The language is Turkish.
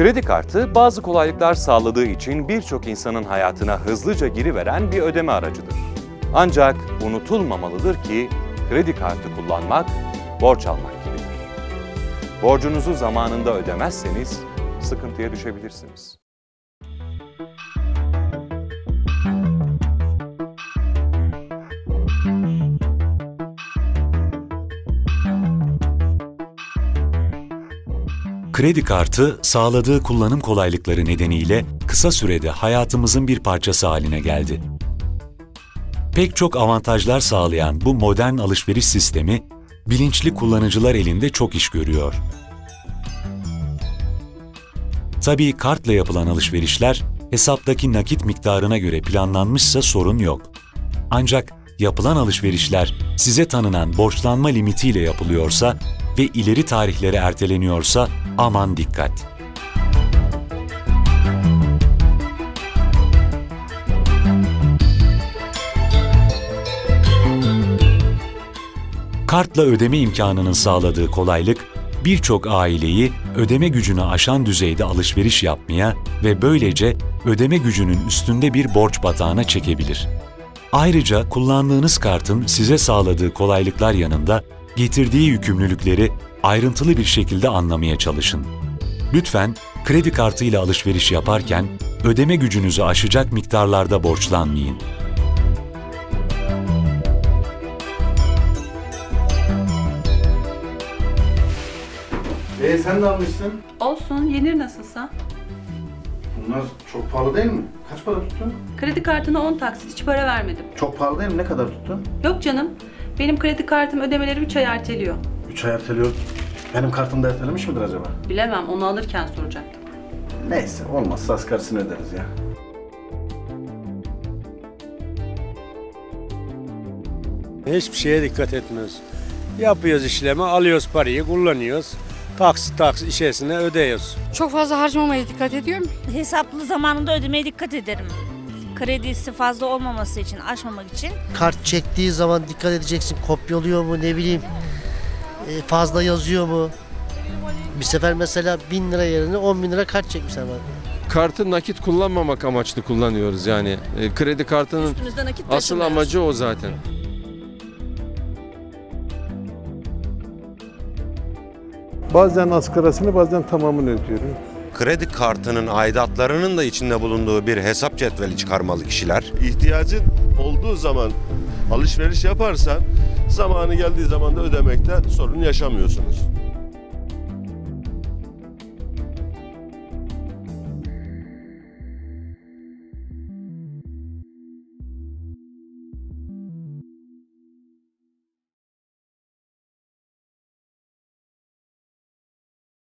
Kredi kartı bazı kolaylıklar sağladığı için birçok insanın hayatına hızlıca giriveren bir ödeme aracıdır. Ancak unutulmamalıdır ki kredi kartı kullanmak borç almak gibidir. Borcunuzu zamanında ödemezseniz sıkıntıya düşebilirsiniz. Kredi kartı sağladığı kullanım kolaylıkları nedeniyle kısa sürede hayatımızın bir parçası haline geldi. Pek çok avantajlar sağlayan bu modern alışveriş sistemi bilinçli kullanıcılar elinde çok iş görüyor. Tabii kartla yapılan alışverişler hesaptaki nakit miktarına göre planlanmışsa sorun yok. Ancak yapılan alışverişler size tanınan borçlanma limitiyle yapılıyorsa ve ileri tarihlere erteleniyorsa aman dikkat. Kartla ödeme imkanının sağladığı kolaylık, birçok aileyi ödeme gücünü aşan düzeyde alışveriş yapmaya ve böylece ödeme gücünün üstünde bir borç batağına çekebilir. Ayrıca kullandığınız kartın size sağladığı kolaylıklar yanında getirdiği yükümlülükleri ayrıntılı bir şekilde anlamaya çalışın. Lütfen kredi kartıyla alışveriş yaparken ödeme gücünüzü aşacak miktarlarda borçlanmayın. Ee sen de almışsın. Olsun, yenir nasılsa. Bunlar çok pahalı değil mi? Kaç para tuttu? Kredi kartına 10 taksit hiç para vermedim. Çok pahalı değil mi? Ne kadar tuttu? Yok canım, benim kredi kartım ödemeleri 3 ay erteliyor. 3 ay erteliyor. Benim kartım da ertelemiş midir acaba? Bilemem, onu alırken soracaktım. Neyse olmazsa asgarisini öderiz ya. Hiçbir şeye dikkat etmiyoruz. Yapıyoruz işlemi, alıyoruz parayı, kullanıyoruz. Taksit taksit içerisine ödeyiyoruz. Çok fazla harcamamaya dikkat ediyorum. Hesaplı zamanında ödemeye dikkat ederim. Kredisi fazla olmaması için, aşmamak için. kart çektiği zaman dikkat edeceksin. Kopyalıyor mu ne bileyim. e, fazla yazıyor mu? Bir sefer mesela 1000 lira yerine 10 bin lira kart çekmişler bana. kartı nakit kullanmamak amaçlı kullanıyoruz yani. E, kredi kartının nakit asıl taşımıyoruz. amacı o zaten. Bazen asgarasını bazen tamamını ödüyorum. Kredi kartının aidatlarının da içinde bulunduğu bir hesap cetveli çıkarmalı kişiler. ihtiyacın olduğu zaman alışveriş yaparsan zamanı geldiği zaman da ödemekte sorun yaşamıyorsunuz.